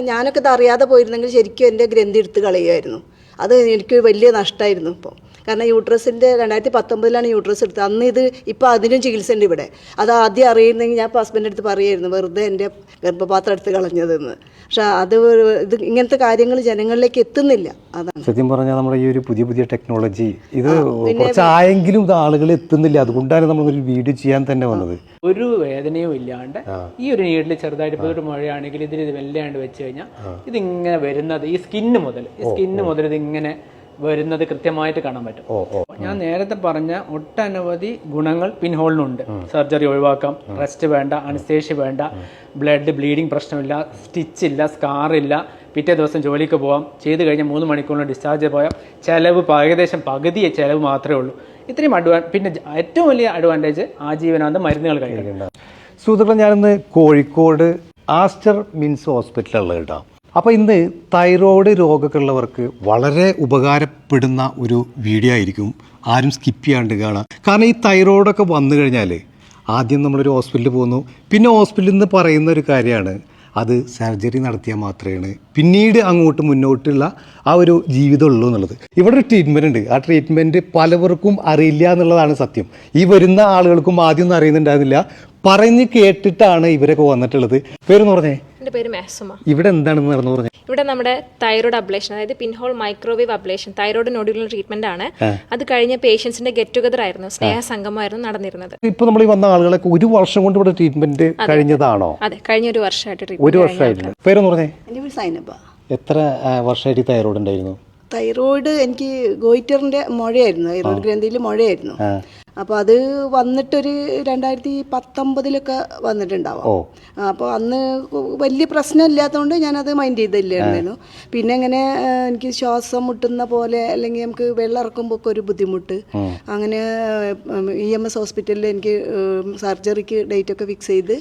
ഞാനൊക്കെ ഇത് അറിയാതെ പോയിരുന്നെങ്കിൽ ശരിക്കും എന്റെ ഗ്രന്ഥി എടുത്ത് കളയുമായിരുന്നു. അത് എനിക്ക് വലിയ നഷ്ടമായിരുന്നു ഇപ്പോൾ കാരണം യൂട്രസിന്റെ രണ്ടായിരത്തി പത്തൊമ്പതിലാണ് യൂട്രസ് എടുത്തത്. അന്ന് ഇത് ഇപ്പോൾ അതിനും ചികിത്സ ഉണ്ട് ഇവിടെ. അത് ആദ്യം അറിയുന്നെങ്കിൽ ഞാൻ ഇപ്പോൾ ഹസ്ബൻഡ് അടുത്ത് പറയുമായിരുന്നു വെറുതെ എന്റെ ഗർഭപാത്രം എടുത്ത് കളഞ്ഞതെന്ന്. പക്ഷെ അത് ഇത് ഇങ്ങനത്തെ കാര്യങ്ങൾ ജനങ്ങളിലേക്ക് എത്തുന്നില്ല. അതാണ്. സത്യം പറഞ്ഞാൽ നമ്മുടെ ഈ ഒരു പുതിയ പുതിയ ടെക്നോളജി ഇത് കുറച്ചായെങ്കിലും ഇത് ആളുകൾ എത്തുന്നില്ല. അതുകൊണ്ടാണ് നമ്മൾ ഒരു വീഡിയോ ചെയ്യാൻ തന്നെ വന്നത്. ഒരു വേദനയും ഇല്ലാണ്ട് ഈ ഒരു നീഡിൽ ചെറുതായിട്ട് ഇപ്പോൾ ഒരു മഴയാണെങ്കിൽ ഇതിൽ ഇത് വെല്ലാണ്ട് വെച്ച് കഴിഞ്ഞാൽ ഇതിങ്ങനെ വരുന്നത് ഈ സ്കിന്ന് മുതൽ. ഈ സ്കിന്ന് മുതൽ ഇതിങ്ങനെ വരുന്നത് കൃത്യമായിട്ട് കാണാൻ പറ്റും. ഞാൻ നേരത്തെ പറഞ്ഞ ഒട്ടനവധി ഗുണങ്ങൾ പിൻഹോളിനുണ്ട്. സർജറി ഒഴിവാക്കാം റെസ്റ്റ് വേണ്ട അനസ്തേഷ്യ വേണ്ട ബ്ലഡ് ബ്ലീഡിങ് പ്രശ്നമില്ല സ്റ്റിച്ച് ഇല്ല സ്കാർ ഇല്ല പിറ്റേ ദിവസം ജോലിക്ക് പോകാം ചെയ്ത് കഴിഞ്ഞാൽ മൂന്ന് മണിക്കൂറിന് ഡിസ്ചാർജ് പോയാൽ ചിലവ് ഏകദേശം പകുതി ചിലവ് മാത്രമേ ഉള്ളൂ. ഇത്രയും അഡ്വാൻ പിന്നെ ഏറ്റവും വലിയ അഡ്വാന്റേജ് ആജീവനാന്ത മരുന്നുകൾ കഴിക്കുന്നുണ്ട് സുഹൃത്തുക്കളെ ഞാനിന്ന് കോഴിക്കോട് ആസ്റ്റർ മിൻസ് ഹോസ്പിറ്റലുള്ളത് കേട്ടോ അപ്പോൾ ഇന്ന് തൈറോയ്ഡ് രോഗമൊക്കെ വളരെ ഉപകാരപ്പെടുന്ന ഒരു വീഡിയോ ആയിരിക്കും. ആരും സ്കിപ്പ് ചെയ്യാണ്ട് കാണാം. കാരണം ഈ തൈറോയ്ഡൊക്കെ വന്നു കഴിഞ്ഞാൽ ആദ്യം നമ്മളൊരു ഹോസ്പിറ്റലിൽ പോകുന്നു പിന്നെ. ഹോസ്പിറ്റലിൽ നിന്ന് പറയുന്ന ഒരു കാര്യമാണ്. അത് സർജറി നടത്തിയാൽ മാത്രമാണ്. പിന്നീട് അങ്ങോട്ട് മുന്നോട്ടുള്ള ആ ഒരു ജീവിതം ഉള്ളൂ എന്നുള്ളത്. ഇവിടെ ഒരു ട്രീറ്റ്മെന്റ് ഉണ്ട്. ആ ട്രീറ്റ്മെന്റ് പലവർക്കും അറിയില്ല എന്നുള്ളതാണ് സത്യം. ഈ വരുന്ന ആളുകൾക്കും ആദ്യം ഒന്നും അറിയുന്നുണ്ടായിരുന്നില്ല. പറഞ്ഞ് കേട്ടിട്ടാണ് ഇവരൊക്കെ വന്നിട്ടുള്ളത്. പേരെന്ന് പറഞ്ഞേ? എന്റെ പേര് മാസുമ ഇവിടെ എന്താണെന്ന് നടന്നു പറഞ്ഞു. ഇവിടെ നമ്മുടെ തൈറോയ്ഡ് അബ്ലേഷൻ അതായത് pinhole microwave ablation thyroid nodular treatment ആണ്. അത് കഴിഞ്ഞ പേഷ്യൻസിന്റെ ഗെറ്റ് ടുഗദർ ആയിരുന്നു സ്നേഹ സംഗമമായിരുന്നു നടന്നിരുന്നത്. ഇപ്പൊ നമ്മൾ ഈ വന്ന ആളുകളൊക്കെ ഒരു വർഷം കൊണ്ട് ഇവിടെ ട്രീറ്റ്മെന്റ് കഴിഞ്ഞതാണോ? അതെ കഴിഞ്ഞ ഒരു വർഷമായിട്ട് ഒരു ട്രീറ്റ്മെന്റ് വർഷമായിട്ടില്ല പേരെന്ന് പറഞ്ഞേ. എന്റെ പേര് സൈനബ. എത്ര വർഷമായിട്ട് തൈറോയ്ഡ് ഉണ്ടായിരുന്നു? തൈറോയ്ഡ് എനിക്ക് ഗോയിറ്ററിന്റെ മുഴയായിരുന്നു തൈറോയ്ഡ് ഗ്രന്ഥിയിൽ മുഴയായിരുന്നു. അപ്പോൾ അത് വന്നിട്ടൊരു രണ്ടായിരത്തി പത്തൊമ്പതിലൊക്കെ വന്നിട്ടുണ്ടാവാം അപ്പോൾ അന്ന് വലിയ പ്രശ്നം ഇല്ലാത്തതുകൊണ്ട് ഞാനത് മൈൻഡ് ചെയ്തില്ലായിരുന്നു. പിന്നെ ഇങ്ങനെ എനിക്ക് ശ്വാസം മുട്ടുന്ന പോലെ അല്ലെങ്കിൽ നമുക്ക് വെള്ളം ഇറക്കുമ്പോൾ ഒക്കെ ഒരു ബുദ്ധിമുട്ട്. അങ്ങനെ ഇ എം എസ് ഹോസ്പിറ്റലിൽ എനിക്ക് സർജറിക്ക് ഡേറ്റ് ഒക്കെ ഫിക്സ് ചെയ്ത്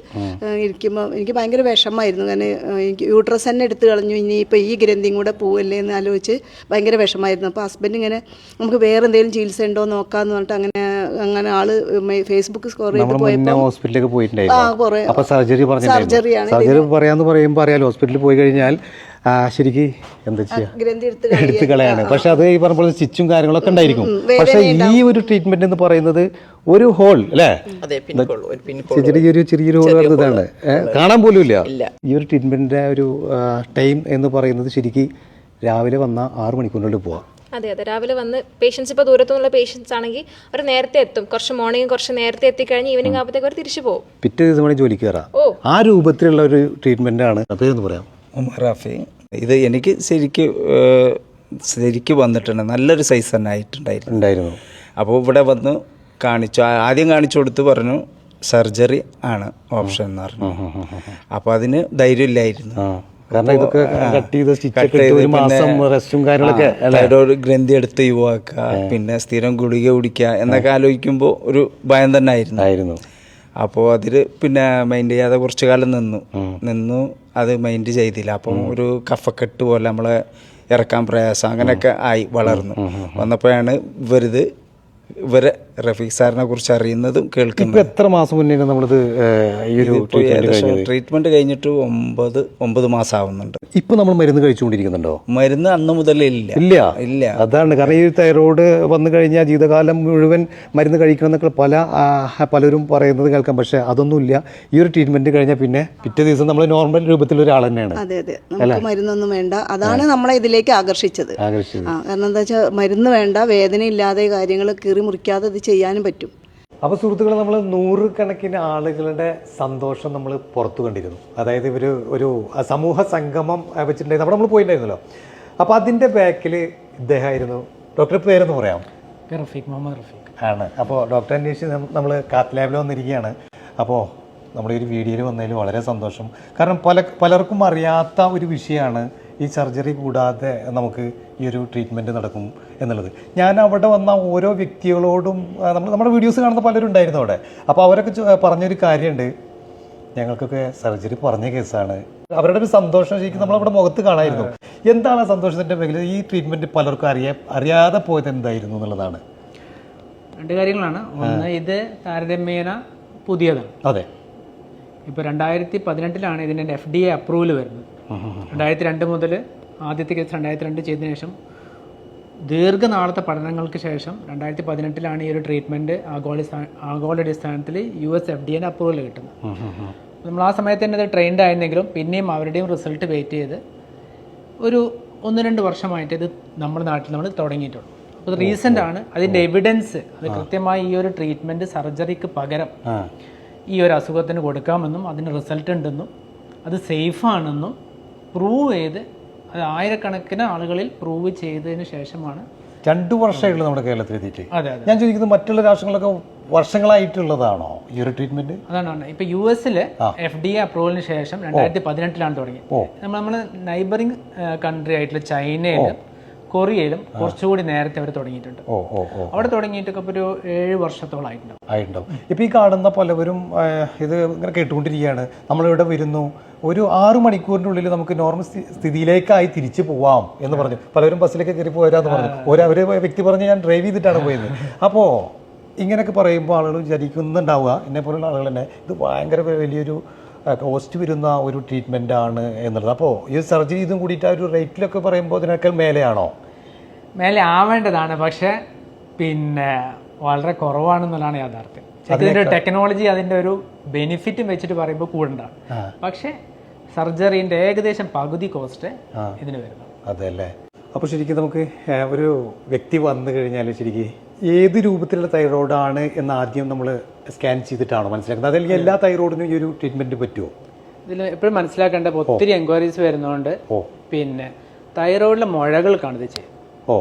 ഇരിക്കുമ്പോൾ എനിക്ക് ഭയങ്കര വിഷമമായിരുന്നു. കാരണം എനിക്ക് യൂട്രസ് തന്നെ എടുത്തു കളഞ്ഞു. ഇനി ഇപ്പോൾ ഈ ഗ്രന്ഥിയും കൂടെ പോവല്ലേ എന്ന് ആലോചിച്ച് ഭയങ്കര വിഷമമായിരുന്നു. അപ്പോൾ ഹസ്ബൻഡ് ഇങ്ങനെ നമുക്ക് വേറെ എന്തെങ്കിലും ചികിത്സ ഉണ്ടോ നോക്കാമെന്ന് പറഞ്ഞിട്ട് അങ്ങനെ അങ്ങനെ ആൾ ഫേസ്ബുക്ക് സ്കോർ ചെയ്ത് പോയപ്പോൾ ഹോസ്പിറ്റലിലേക്ക് പോയിട്ടുണ്ടായിരുന്നു. കുറേ അപ്പൊ സർജറി സർജറിയാണ് സർജറി പറയാന്ന് പറയുമ്പോൾ അറിയാലോ ഹോസ്പിറ്റലിൽ പോയി കഴിഞ്ഞാൽ ശരിക്ക് എന്താ ചെയ്യുക ഗ്രന്ഥി എടുത്ത് കളയാണ്. പക്ഷെ അത് ഈ പറഞ്ഞ പോലെ സ്റ്റിച്ചും കാര്യങ്ങളൊക്കെ ഉണ്ടായിരിക്കും. പക്ഷെ ഈ ഒരു ട്രീറ്റ്മെന്റ് എന്ന് പറയുന്നത് ഒരു ഹോൾ അല്ലേ? അതെ പിൻകോൾ ഒരു പിൻകോൾ ചെറിയൊരു ചെറിയൊരു ഹോൾ ഇതാണ് കാണാൻ പോലും ഇല്ല. ഈ ഒരു ട്രീറ്റ്മെന്റിന്റെ ഒരു ടൈം എന്ന് പറയുന്നത് ശരിക്ക് രാവിലെ വന്ന ആറ് മണിക്കൂറിനുള്ളിൽ പോവാം. അതെ അതെ. രാവിലെ വന്ന് പേഷ്യൻസ് ഇപ്പോൾ ദൂരത്തുനിന്നുള്ള പേഷ്യൻസ് ആണെങ്കിൽ അവർ നേരത്തെ എത്തും. കുറച്ച് മോർണിംഗ് കുറച്ച് നേരത്തെ എത്തിക്കഴിഞ്ഞ് ഈവനിങ് ആകുമ്പോഴത്തേക്ക് അവർ തിരിച്ചു പോകും. പിറ്റേ ദിവസം വേണേൽ ജോലിക്ക് കയറാം ഓ. ആ രൂപത്തിലുള്ള ഒരു ട്രീറ്റ്മെന്റ് ആണ്. പേരെന്ന് പറയാം? ഉമർ റാഫി. ഇത് എനിക്ക് ശരിക്ക് ശരിക്ക് വന്നിട്ടുണ്ട്. നല്ലൊരു സൈസ് തന്നെ ആയിട്ടുണ്ടായിരുന്നു. ഉണ്ടായിരുന്നു. അപ്പോൾ ഇവിടെ വന്ന് കാണിച്ചു. ആദ്യം കാണിച്ചു കൊടുത്ത് പറഞ്ഞു സർജറി ആണ് ഓപ്ഷൻ എന്ന് പറഞ്ഞു. അപ്പോൾ അതിന് ധൈര്യമില്ലായിരുന്നു. കാരണം ഇതൊക്കെ കട്ട് ചെയ്ത് സ്റ്റിച്ച് ഒരു മാസം റെസ്റ്റും കാര്യങ്ങളൊക്കെ തൈറോയ്ഡ് ഗ്രന്ഥി എടുത്ത് യുവാക്കുക പിന്നെ സ്ഥിരം ഗുളിക കുടിക്കുക എന്നൊക്കെ ആലോചിക്കുമ്പോൾ ഒരു ഭയം തന്നെ ആയിരുന്നു. ആയിരുന്നു. അപ്പോൾ അതിൽ പിന്നെ മൈൻഡ് ചെയ്യാതെ കുറച്ചു കാലം നിന്നു. നിന്നു അത് മൈൻഡ് ചെയ്തില്ല. അപ്പം ഒരു കഫക്കെട്ട് പോലെ നമ്മളെ ഇറക്കാൻ പ്രയാസം അങ്ങനെയൊക്കെ ആയി വളർന്നു. വന്നപ്പോഴാണ് ഇവരിത് ഇവരെ റഫീഖ് സാറിനെ കുറിച്ച് അറിയുന്നതും കേൾക്കുന്നു കേൾക്കുന്നതും എത്ര മാസം മുന്നേ നമ്മളിത് ഈ ഒരു ഇപ്പോൾ ഏകദേശം ട്രീറ്റ്മെന്റ് കഴിഞ്ഞിട്ട് ഒമ്പത് ഒമ്പത് മാസം ആവുന്നുണ്ട് ഇപ്പൊ നമ്മൾ മരുന്ന് കഴിച്ചുകൊണ്ടിരിക്കുന്നുണ്ടോ? മരുന്ന് അന്ന് മുതൽ ഇല്ല. ഇല്ല? ഇല്ല. അതാണ് കാരണം ഈ തൈറോയ്ഡ് വന്നു കഴിഞ്ഞാൽ ജീവിതകാലം മുഴുവൻ മരുന്ന് കഴിക്കണം എന്നൊക്കെ പല പലരും പറയുന്നത് കേൾക്കാം. പക്ഷെ അതൊന്നുമില്ല. ഈ ഒരു ട്രീറ്റ്മെന്റ് കഴിഞ്ഞാൽ പിന്നെ പിറ്റേ ദിവസം നമ്മൾ നോർമൽ രൂപത്തിൽ ഒരാൾ തന്നെയാണ്. അതെ അതെ. നമുക്ക് മരുന്നൊന്നും വേണ്ട. അതാണ് നമ്മളെ ഇതിലേക്ക് ആകർഷിച്ചത്. ആകർഷിച്ചത്. കാരണം എന്താ വെച്ചാൽ മരുന്ന് വേണ്ട വേദന ഇല്ലാതെ കാര്യങ്ങൾ കീറി മുറിക്കാതെ ഇത് ചെയ്യാനും പറ്റും. അപ്പോൾ സുഹൃത്തുക്കളെ നമ്മൾ നൂറുകണക്കിന് ആളുകളുടെ സന്തോഷം നമ്മൾ പുറത്തു കണ്ടിരുന്നു. അതായത് ഇവർ ഒരു സമൂഹ സംഗമം വെച്ചിട്ടുണ്ടായിരുന്നു. അവിടെ നമ്മൾ പോയിട്ടുണ്ടായിരുന്നല്ലോ. അപ്പോൾ അതിന്റെ ബാക്കിൽ ഇദ്ദേഹമായിരുന്നു. ഡോക്ടറെ പേരെന്ന് പറയാം റഫീഖ് മുഹമ്മദ് റഫീഖ്. ആണ്. അപ്പോൾ ഡോക്ടർ അന്വേഷിച്ച് നമ്മൾ കാത്ത് ലാബിൽ വന്നിരിക്കുകയാണ്. അപ്പോൾ നമ്മുടെ ഒരു വീഡിയോയിൽ വന്നതിൽ വളരെ സന്തോഷം. കാരണം പല പലർക്കും അറിയാത്ത ഒരു വിഷയമാണ് ഈ സർജറി കൂടാതെ നമുക്ക് ഈ ഒരു ട്രീറ്റ്മെന്റ് നടക്കും എന്നുള്ളത്. ഞാൻ അവിടെ വന്ന ഓരോ വ്യക്തികളോടും നമ്മൾ നമ്മുടെ വീഡിയോസ് കാണുന്ന പലരും ഉണ്ടായിരുന്നു അവിടെ. അപ്പോൾ അവരൊക്കെ പറഞ്ഞൊരു കാര്യമുണ്ട് ഞങ്ങൾക്കൊക്കെ സർജറി പറഞ്ഞ കേസാണ്. അവരുടെ ഒരു സന്തോഷം ശരിക്കും നമ്മളവിടെ മുഖത്ത് കാണായിരുന്നു. എന്താണ് ആ സന്തോഷത്തിന്റെ മേഖല ഈ ട്രീറ്റ്മെന്റ് പലർക്കും അറിയാ അറിയാതെ പോയത് എന്തായിരുന്നു എന്നുള്ളതാണ്. രണ്ട് കാര്യങ്ങളാണ്. ഒന്ന് ഇത് താരതമ്യേന പുതിയതാണ്. അതെ. ഇപ്പോൾ രണ്ടായിരത്തി പതിനെട്ടിലാണ് ഇതിന്റെ എഫ് ഡി എ അപ്രൂവൽ വരുന്നത്. രണ്ടായിരത്തി രണ്ട് മുതൽ ആദ്യത്തെ കേസ് രണ്ടായിരത്തി രണ്ട് ചെയ്തതിനു ശേഷം ദീർഘനാളത്തെ പഠനങ്ങൾക്ക് ശേഷം രണ്ടായിരത്തി പതിനെട്ടിലാണ് ഈ ഒരു ട്രീറ്റ്മെന്റ് ആഗോള ആഗോളടിസ്ഥാനത്തിൽ U S F D N approval കിട്ടുന്നത്. നമ്മൾ ആ സമയത്ത് തന്നെ അത് ട്രെയിൻഡ് ആയിരുന്നെങ്കിലും പിന്നെയും അവരുടെയും റിസൾട്ട് വെയിറ്റ് ചെയ്ത് ഒരു ഒന്ന് രണ്ട് വർഷമായിട്ട് ഇത് നമ്മുടെ നാട്ടിൽ നമ്മൾ തുടങ്ങിയിട്ടുള്ളൂ അപ്പോൾ റീസെന്റ് ആണ്. അതിന്റെ എവിഡൻസ് അത് കൃത്യമായി ഈ ഒരു ട്രീറ്റ്മെന്റ് സർജറിക്ക് പകരം ഈ ഒരു അസുഖത്തിന് കൊടുക്കാമെന്നും അതിന് റിസൾട്ട് ഉണ്ടെന്നും അത് സേഫാണെന്നും പ്രൂവ് ചെയ്ത് അത് ആയിരക്കണക്കിന് ആളുകളിൽ പ്രൂവ് ചെയ്തതിന് ശേഷമാണ് രണ്ടു വർഷമായിട്ടുള്ള നമ്മുടെ കേരളത്തിലെത്തിയിട്ട് ഞാൻ ചോദിക്കുന്നത് മറ്റുള്ള രാഷ്ട്രങ്ങളൊക്കെ വർഷങ്ങളായിട്ടുള്ളതാണോ ഈ ഒരു ട്രീറ്റ്മെന്റ് അതാണ് ഇപ്പൊ യു എസിൽ എഫ് ഡി എ അപ്രൂവലിന് ശേഷം രണ്ടായിരത്തി പതിനെട്ടിലാണ് തുടങ്ങിയത്. നമ്മൾ നമ്മുടെ നൈബറിംഗ് കൺട്രി ആയിട്ടുള്ള ചൈനയിലും കൊറിയയിലും കുറച്ചുകൂടി നേരത്തെ അവർ തുടങ്ങിയിട്ടുണ്ട്. ഓ ഓ ഓ അവിടെ തുടങ്ങിയിട്ടൊക്കെ ഇപ്പോൾ ഒരു ഏഴ് വർഷത്തോളായിട്ടുണ്ടാവും ആയിട്ടുണ്ടാവും. ഇപ്പൊ ഈ കാണുന്ന പലവരും ഇത് ഇങ്ങനെ കേട്ടുകൊണ്ടിരിക്കുകയാണ്. നമ്മളിവിടെ വരുന്നു. ഒരു ആറു മണിക്കൂറിന്റെ ഉള്ളിൽ നമുക്ക് നോർമൽ സ്ഥിതിയിലേക്കായി തിരിച്ചു പോവാം എന്ന് പറഞ്ഞു. പലരും ബസ്സിലേക്ക് കയറി പോരാന്ന് പറഞ്ഞു. ഒരു വ്യക്തി പറഞ്ഞ് ഞാൻ ഡ്രൈവ് ചെയ്തിട്ടാണ് പോയത്. അപ്പോ ഇങ്ങനെയൊക്കെ പറയുമ്പോൾ ആളുകൾ വിചാരിക്കുന്നുണ്ടാവുക. എന്നെ പോലുള്ള ആളുകൾ തന്നെ ഇത് ഭയങ്കര വലിയൊരു കോസ്റ്റ് വരുന്ന ഒരു ട്രീറ്റ്മെന്റ് ആണ് എന്നുള്ളത്. അപ്പോൾ ഈ സർജറി ഇതും കൂടിയിട്ട് ആ ഒരു റേറ്റിലൊക്കെ പറയുമ്പോൾ അതിനൊക്കെ മേലെയാണോ? മേലെ ആവേണ്ടതാണ് പക്ഷെ പിന്നെ വളരെ കുറവാണെന്നുള്ളതാണ് യാഥാർത്ഥ്യം. ഇതിന്റെ ടെക്നോളജി അതിന്റെ ഒരു ബെനിഫിറ്റും വെച്ചിട്ട് പറയുമ്പോൾ കൂടണ്ടാണ് പക്ഷെ സർജറിന്റെ ഏകദേശം പകുതി കോസ്റ്റ് ഇതിന് വരുന്നു. അതെ അല്ലേ അപ്പോൾ ശരിക്കും നമുക്ക് ഒരു വ്യക്തി വന്നു കഴിഞ്ഞാൽ ശരിക്കും ഏത് രൂപത്തിലുള്ള തൈറോയിഡാണ് എന്ന് ആദ്യം നമ്മൾ സ്കാൻ ചെയ്തിട്ടാണോ മനസ്സിലാക്കുന്നത്? അതല്ലെങ്കിൽ എല്ലാ തൈറോയിഡിനും ഈ ഒരു ട്രീറ്റ്മെന്റ് പറ്റുമോ ഇതിൽ എപ്പോഴും മനസ്സിലാക്കേണ്ട ഒത്തിരി എൻക്വയറീസ് വരുന്നതുകൊണ്ട് പിന്നെ തൈറോയിഡിലെ മുഴകൾ ഇത് ചെയ്യുന്നത്. ഓ.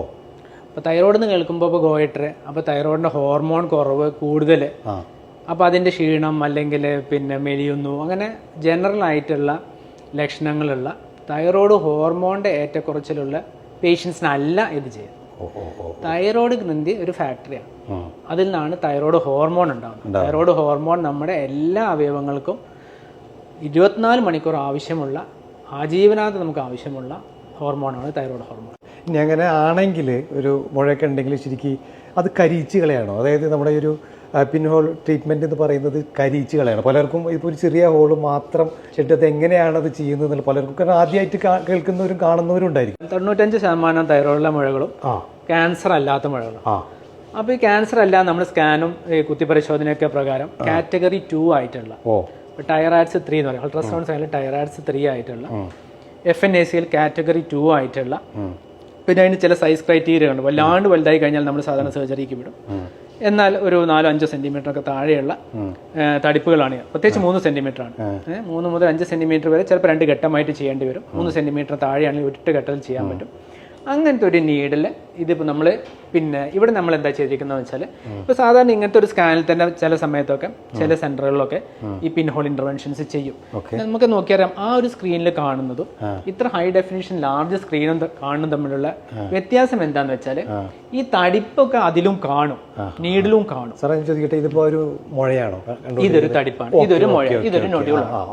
അപ്പോൾ തൈറോയിഡ് എന്ന് കേൾക്കുമ്പോൾ ഇപ്പോൾ ഗോയിറ്റർ അപ്പോൾ തൈറോയിഡിന്റെ ഹോർമോൺ കുറവ് കൂടുതൽ അപ്പോൾ അതിന്റെ ക്ഷീണം അല്ലെങ്കിൽ പിന്നെ മെലിയുന്നു അങ്ങനെ ജനറൽ ആയിട്ടുള്ള ലക്ഷണങ്ങളുള്ള തൈറോയ്ഡ് ഹോർമോണിന്റെ ഏറ്റക്കുറച്ചിലുള്ള പേഷ്യൻസിനല്ല ഇത് ചെയ്യുന്നത്. തൈറോയ്ഡ് ഗ്രന്ഥി ഒരു ഫാക്ടറിയാണ്. അതിൽ നിന്നാണ് തൈറോയ്ഡ് ഹോർമോൺ ഉണ്ടാകുന്നത് തൈറോയ്ഡ് ഹോർമോൺ നമ്മുടെ എല്ലാ അവയവങ്ങൾക്കും ഇരുപത്തിനാല് മണിക്കൂർ ആവശ്യമുള്ള ആജീവനാന്ത നമുക്ക് ആവശ്യമുള്ള ഹോർമോണാണ് തൈറോയ്ഡ് ഹോർമോൺ. ഇനി അങ്ങനെ ആണെങ്കിൽ ഒരു മുഴയൊക്കെ ഉണ്ടെങ്കിൽ ശരിക്കും അത് കരിയിച്ച് കളയാണോ അതായത് നമ്മുടെ ഒരു പിൻഹോൾ ട്രീറ്റ്മെന്റ് എന്ന് പറയുന്നത് കരിയിച്ച് കളയാണ് പലർക്കും ഇപ്പോൾ ഒരു ചെറിയ ഹോൾ മാത്രം അത് എങ്ങനെയാണ് അത് ചെയ്യുന്നത് എന്നുള്ള പലർക്കും കാരണം ആദ്യമായിട്ട് കേൾക്കുന്നവരും കാണുന്നവരും ഉണ്ടായിരിക്കും. തൊണ്ണൂറ്റഞ്ച് ശതമാനം തൈറോയിഡിലെ മുഴകളും ആ. ക്യാൻസർ അല്ലാത്ത മുഴകളും. ആ. അപ്പോൾ ഈ ക്യാൻസർ അല്ല നമ്മൾ സ്കാനും കുത്തിപരിശോധനയൊക്കെ പ്രകാരം കാറ്റഗറി ടു ആയിട്ടുള്ള. ഓ. ടയറാഡ്സ് ത്രീ എന്ന് പറയും. അൾട്രാസൗണ്ട് സൈഡിൽ ടയറാഡ്സ് ത്രീ ആയിട്ടുള്ള. എഫ് എൻ എ സിയിൽ കാറ്റഗറി ടു ആയിട്ടുള്ള പിന്നെ അതിന് ചില സൈസ് ക്രൈറ്റീരിയ ഉണ്ട്. വല്ലാണ്ട് വലുതായി കഴിഞ്ഞാൽ നമ്മൾ സാധാരണ സർജറിക്ക് വിടും. എന്നാൽ ഒരു നാലോ അഞ്ചോ സെന്റിമീറ്റർ ഒക്കെ താഴെയുള്ള തടിപ്പുകളാണ്. പ്രത്യേകിച്ച് മൂന്ന് സെന്റിമീറ്റർ ആണ്. മൂന്ന് മുതൽ അഞ്ച് സെന്റിമീറ്റർ വരെ ചിലപ്പോൾ രണ്ട് ഘട്ടമായിട്ട് ചെയ്യേണ്ടി വരും. മൂന്ന് സെന്റിമീറ്റർ താഴെയാണെങ്കിൽ ഒറ്റ ഘട്ടത്തിൽ ചെയ്യാൻ പറ്റും. അങ്ങനത്തെ ഒരു നീഡിൽ ഇതിപ്പോൾ നമ്മൾ പിന്നെ ഇവിടെ നമ്മൾ എന്താ ചെയ്തിരിക്കുന്നത് വെച്ചാൽ ഇപ്പോൾ സാധാരണ ഇങ്ങനത്തെ ഒരു സ്കാനിൽ തന്നെ ചില സമയത്തൊക്കെ ചില സെന്ററുകളിലൊക്കെ ഈ പിൻ ഹോൾ ഇന്റർവെൻഷൻസ് ചെയ്യും നമുക്ക് നോക്കിയറിയാം ആ ഒരു സ്ക്രീനിൽ കാണുന്നതും ഇത്ര ഹൈ ഡെഫിനിഷൻ ലാർജ് സ്ക്രീനും കാണുന്നതും തമ്മിലുള്ള വ്യത്യാസം എന്താന്ന് വെച്ചാൽ ഈ തടിപ്പൊക്കെ അതിലും കാണും നീഡിലും കാണും. സാറേ ഞാൻ ചോദിക്കട്ടെ ഇതിപ്പോ ഒരു മുഴയാണോ? ഇതൊരു തടിപ്പാണ്. ഇതൊരു മുഴ ഇതൊരു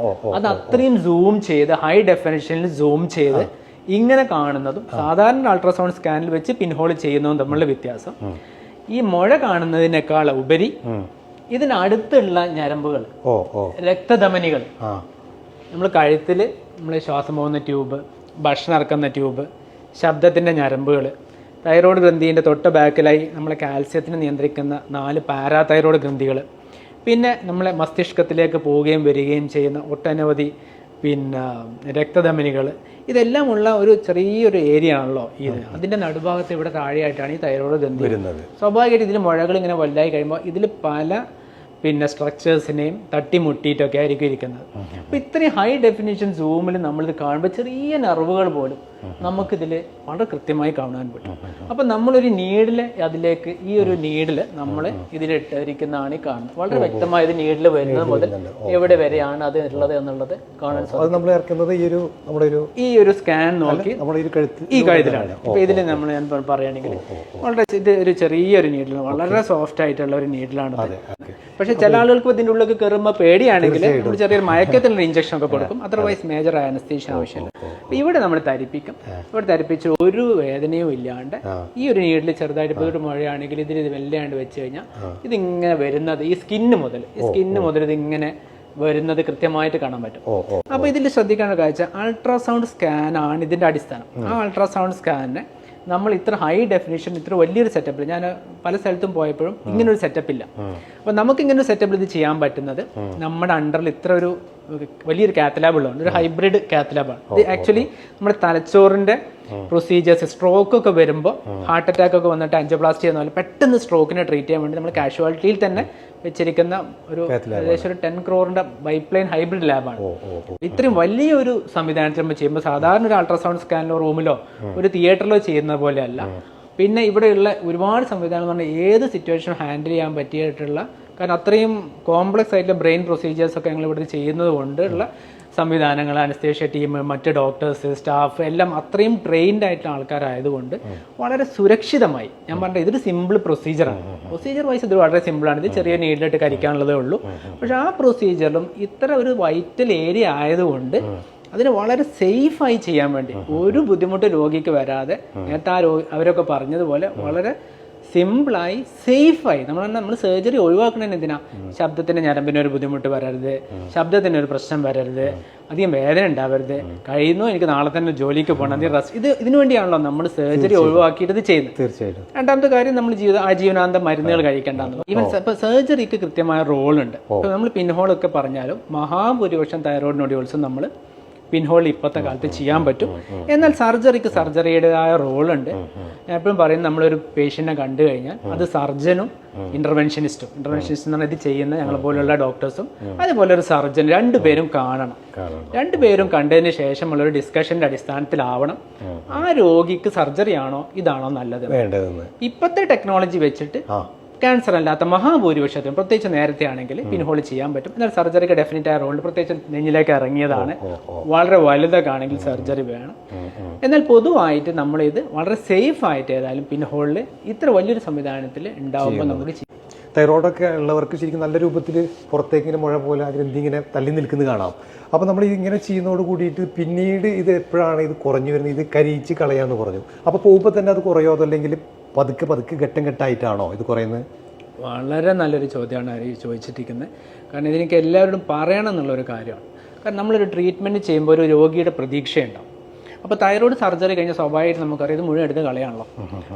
ഓ അത് അത്രയും സൂം ചെയ്ത് ഹൈ ഡെഫിനിഷനിൽ സൂം ചെയ്ത് ഇങ്ങനെ കാണുന്നതും സാധാരണ അൾട്രാസൗണ്ട് സ്കാനിൽ വെച്ച് പിൻഹോൾ ചെയ്യുന്നതും തമ്മിലുള്ള വ്യത്യാസം. ഈ മുഴ കാണുന്നതിനേക്കാൾ ഉപരി ഇതിനടുത്തുള്ള ഞരമ്പുകൾ രക്തധമനികൾ. നമ്മൾ കഴുത്തിൽ നമ്മൾ ശ്വാസം പോകുന്ന ട്യൂബ് ഭക്ഷണം ഇറക്കുന്ന ട്യൂബ് ശബ്ദത്തിന്റെ ഞരമ്പുകൾ തൈറോയ്ഡ് ഗ്രന്ഥിന്റെ തൊട്ട് ബാക്കിലായി നമ്മളെ കാൽസ്യത്തിനെ നിയന്ത്രിക്കുന്ന നാല് പാരാതൈറോയ്ഡ് ഗ്രന്ഥികൾ. പിന്നെ നമ്മളെ മസ്തിഷ്കത്തിലേക്ക് പോവുകയും വരികയും ചെയ്യുന്ന ഒട്ടനവധി പിന്നെ രക്തധമനികൾ ഇതെല്ലാം ഉള്ള ഒരു ചെറിയൊരു ഏരിയ ആണല്ലോ ഇത്. അതിന്റെ നടുഭാഗത്ത് ഇവിടെ താഴെയായിട്ടാണ് ഈ തൈറോയ്ഡ് ഗ്രന്ഥി വരുന്നത്. സ്വാഭാവികമായിട്ട് ഇതിൽ മുഴകൾ ഇങ്ങനെ വലുതായി കഴിയുമ്പോൾ ഇതിൽ പല പിന്നെ സ്ട്രക്ചേഴ്സിനെയും തട്ടിമുട്ടിയിട്ടൊക്കെ ആയിരിക്കും ഇരിക്കുന്നത്. അപ്പോൾ ഇത്രയും ഹൈ ഡെഫിനിഷൻ സൂമിൽ നമ്മളിത് കാണുമ്പോൾ ചെറിയ നെർവുകൾ പോലും നമുക്കിതിൽ വളരെ കൃത്യമായി കാണാൻ പറ്റും. അപ്പം നമ്മളൊരു നീഡിൽ അതിലേക്ക് ഈ ഒരു നീഡിൽ നമ്മൾ ഇതിലിട്ടിരിക്കുന്നതാണ് ഈ കാണുന്നത്. വളരെ വ്യക്തമായി ഇത് നീഡിൽ വരുന്നത് മുതൽ എവിടെ വരെയാണ് അത് ഉള്ളത് എന്നുള്ളത് കാണാൻ സാധിക്കും നമ്മൾ ഇറക്കുന്നത് ഈ ഒരു നമ്മുടെ ഒരു ഈ ഒരു സ്കാൻ നോക്കി ഈ കഴുത്തിലാണ്. ഇപ്പൊ ഇതിൽ നമ്മൾ ഞാൻ പറയുകയാണെങ്കിൽ വളരെ ഇത് ഒരു ചെറിയൊരു നീഡിലാണ് വളരെ സോഫ്റ്റ് ആയിട്ടുള്ള ഒരു നീഡിലാണ് പക്ഷെ ചില ആളുകൾക്ക് ഇതിന്റെ ഉള്ളിൽ കയറുമ്പോൾ പേടിയാണെങ്കിൽ നമ്മൾ ചെറിയൊരു മയക്കത്തിലുള്ള ഇഞ്ചക്ഷൻ ഒക്കെ കൊടുക്കും. അതർവൈസ് മേജർ അനസ്തീഷ്യ ആവശ്യമില്ല. ഇവിടെ നമ്മൾ തരിപ്പിക്കും ഇവിടെ തരിപ്പിച്ച് ഒരു വേദനയും ഇല്ലാണ്ട് ഈ ഒരു നീഡിൽ ചെറുതായിട്ട് ഇപ്പോൾ ഒരു മഴയാണെങ്കിൽ ഇതിൽ ഇത് വെല്ലാണ്ട് വെച്ച് കഴിഞ്ഞാൽ ഇതിങ്ങനെ വരുന്നത് ഈ സ്കിന്ന് മുതൽ ഈ സ്കിന്ന് മുതൽ ഇതിങ്ങനെ വരുന്നത് കൃത്യമായിട്ട് കാണാൻ പറ്റും. അപ്പോൾ ഇതിൽ ശ്രദ്ധിക്കേണ്ട കാഴ്ച അൾട്രാസൗണ്ട് സ്കാൻ ആണ് ഇതിന്റെ അടിസ്ഥാനം. ആ അൾട്രാസൗണ്ട് സ്കാനിനെ നമ്മൾ ഇത്ര ഹൈ ഡെഫിനേഷൻ ഇത്ര വലിയൊരു സെറ്റപ്പിൽ ഞാൻ പല സ്ഥലത്തും പോയപ്പോഴും ഇങ്ങനൊരു സെറ്റപ്പ് ഇല്ല. അപ്പോൾ നമുക്ക് ഇങ്ങനെ ഒരു സെറ്റപ്പിൽ ഇത് ചെയ്യാൻ പറ്റുന്നത് നമ്മുടെ അണ്ടറിൽ ഇത്ര ഒരു വലിയൊരു കാത്തലാബ് ഉള്ളതാണ് ഒരു ഹൈബ്രിഡ് കാത്തലാബാണ് ഇത് ആക്ച്വലി നമ്മുടെ തലച്ചോറിന്റെ പ്രൊസീജിയേഴ്സ് സ്ട്രോക്ക് ഒക്കെ വരുമ്പോൾ ഹാർട്ട് അറ്റാക്ക് ഒക്കെ വന്നിട്ട് അഞ്ചോപ്ലാസ്റ്റി ചെയ്യുന്ന പോലെ പെട്ടെന്ന് സ്ട്രോക്കിനെ ട്രീറ്റ് ചെയ്യാൻ വേണ്ടി നമ്മൾ കാഷ്വാലിറ്റിയിൽ തന്നെ വെച്ചിരിക്കുന്ന ഒരു ഏകദേശം ഒരു ടെൻ ക്രോറിന്റെ ബൈപ്ലൈൻ ഹൈബ്രിഡ് ലാബാണ് ഇത്രയും വലിയൊരു സംവിധാനത്തിൽ നമ്മൾ ചെയ്യുമ്പോൾ സാധാരണ ഒരു അൾട്രാസൗണ്ട് സ്കാനിലോ റൂമിലോ ഒരു തിയേറ്ററിലോ ചെയ്യുന്ന പോലെയല്ല. പിന്നെ ഇവിടെയുള്ള ഒരുപാട് സംവിധാനം എന്ന് പറഞ്ഞാൽ ഏത് സിറ്റുവേഷൻ ഹാൻഡിൽ ചെയ്യാൻ പറ്റിയിട്ടുള്ള കാരണം അത്രയും കോംപ്ലക്സ് ആയിട്ടുള്ള ബ്രെയിൻ പ്രൊസീജിയേഴ്സ് ഒക്കെ ഞങ്ങൾ ഇവിടെ ചെയ്യുന്നത് കൊണ്ടുള്ള സംവിധാനങ്ങൾ അനസ്തേഷ്യ ടീം മറ്റ് ഡോക്ടേഴ്സ് സ്റ്റാഫ് എല്ലാം അത്രയും ട്രെയിൻഡ് ആയിട്ടുള്ള ആൾക്കാരായതുകൊണ്ട് വളരെ സുരക്ഷിതമായി. ഞാൻ പറഞ്ഞത് ഇതൊരു സിമ്പിൾ പ്രൊസീജിയറാണ് പ്രൊസീജിയർ വൈസ് ഇത് വളരെ സിമ്പിളാണ് ഇത് ചെറിയ നീഡിലിട്ട് കരിക്കാനുള്ളതേ ഉള്ളൂ. പക്ഷെ ആ പ്രൊസീജിയറിലും ഇത്ര ഒരു വൈറ്റൽ ഏരിയ ആയതുകൊണ്ട് അതിന് വളരെ സേഫായി ചെയ്യാൻ വേണ്ടി ഒരു ബുദ്ധിമുട്ട് രോഗിക്ക് വരാതെ നേരത്തെ ആ രോഗി അവരൊക്കെ പറഞ്ഞതുപോലെ വളരെ സിമ്പിളായി സേഫായി നമ്മൾ നമ്മൾ സർജറി ഒഴിവാക്കണതിന് എന്തിനാ? ശബ്ദത്തിന്റെ ഞരമ്പിന് ഒരു ബുദ്ധിമുട്ട് വരരുത്. ശബ്ദത്തിന് ഒരു പ്രശ്നം വരരുത്. അധികം വേദന ഉണ്ടാവരുത്. കഴിയുന്നു എനിക്ക് നാളെ തന്നെ ജോലിക്ക് പോകണം. അധികം റെസ്റ്റ് ഇത് ഇതിനു വേണ്ടിയാണല്ലോ നമ്മൾ സർജറി ഒഴിവാക്കിയിട്ട് ഇത് ചെയ്യുന്നത്. തീർച്ചയായിട്ടും. രണ്ടാമത്തെ കാര്യം നമ്മൾ ജീവിത ആജീവനാന്ത മരുന്നുകൾ കഴിക്കേണ്ടെന്ന് ഈവൻ ഇപ്പൊ സർജറിക്ക് കൃത്യമായ റോളുണ്ട് ഉണ്ട്. ഇപ്പൊ നമ്മൾ പിൻഹോളൊക്കെ പറഞ്ഞാലും മഹാഭൂരിപക്ഷം തൈറോയിഡ് നൊഡ്യൂൾസും നമ്മൾ പിൻഹോൾ ഇപ്പോഴത്തെ കാലത്ത് ചെയ്യാൻ പറ്റും. എന്നാൽ സർജറിക്ക് സർജറിയുടേതായ റോളുണ്ട്. ഞാൻ എപ്പോഴും പറയും നമ്മളൊരു പേഷ്യന്റിനെ കണ്ടു കഴിഞ്ഞാൽ അത് സർജനും ഇന്റർവെൻഷനിസ്റ്റും ഇന്റർവെൻഷനിസ്റ്റ് എന്ന് പറഞ്ഞാൽ ഇത് ചെയ്യുന്ന ഞങ്ങളെ പോലുള്ള ഡോക്ടേഴ്സും അതുപോലെ ഒരു സർജൻ രണ്ടുപേരും കാണണം. രണ്ടുപേരും കണ്ടതിന് ശേഷമുള്ള ഒരു ഡിസ്കഷന്റെ അടിസ്ഥാനത്തിലാവണം. ആ രോഗിക്ക് സർജറി ആണോ ഇതാണോ നല്ലത്? ഇപ്പോഴത്തെ ടെക്നോളജി വെച്ചിട്ട് ക്യാൻസർ അല്ലാത്ത മഹാഭൂരിപക്ഷത്തിനും പ്രത്യേകിച്ച് നേരത്തെ ആണെങ്കിൽ പിൻഹോൾ ചെയ്യാൻ പറ്റും. എന്നാൽ സർജറിക്ക് ഡെഫിനറ്റ് ആയ റോൾ പ്രത്യേകിച്ച് നെഞ്ഞിലേക്ക് ഇറങ്ങിയതാണ്. വളരെ വലുതൊക്കെ ആണെങ്കിൽ സർജറി വേണം എന്നാൽ പൊതുവായിട്ട് നമ്മൾ ഇത് വളരെ സേഫ് ആയിട്ട് ഏതായാലും പിൻഹോളിൽ ഇത്ര വലിയൊരു സംവിധാനത്തിൽ ഉണ്ടാവുമ്പോൾ നമുക്ക് ചെയ്യാം. തൈറോയ്ഡൊക്കെ ഉള്ളവർക്ക് ശരിക്കും നല്ല രൂപത്തിൽ പുറത്തേക്ക് ഇങ്ങനെ മുഴ പോലെ ഗ്രന്ഥി ഇങ്ങനെ തള്ളി നിൽക്കുന്നത് കാണാം. അപ്പോൾ നമ്മൾ ഇങ്ങനെ ചെയ്യുന്നതോട് കൂടിയിട്ട് പിന്നീട് ഇത് എപ്പോഴാണ് ഇത് കുറഞ്ഞു വരുന്നത്? ഇത് കരിയിച്ച് കളയാമെന്ന് പറഞ്ഞു. അപ്പോൾ പോകുമ്പോൾ തന്നെ അത് കുറയോ അതല്ലെങ്കിൽ പതുക്കെ പതുക്കെ ഘട്ടം ഘട്ടമായിട്ടാണോ ഇത് കുറയുന്നത്? വളരെ നല്ലൊരു ചോദ്യമാണ് ഈ ചോദിച്ചിട്ടിരിക്കുന്നത് കാരണം ഇതിനൊക്കെ എല്ലാവരോടും പറയണം എന്നുള്ളൊരു കാര്യമാണ്. കാരണം നമ്മളൊരു ട്രീറ്റ്മെന്റ് ചെയ്യുമ്പോൾ ഒരു രോഗിയുടെ പ്രതീക്ഷയുണ്ടാവും. അപ്പോൾ തൈറോയ്ഡ് സർജറി കഴിഞ്ഞാൽ സ്വാഭാവികമായിട്ട് നമുക്കറിയാം ഇത് മുഴുവൻ എടുത്ത് കളയാണല്ലോ.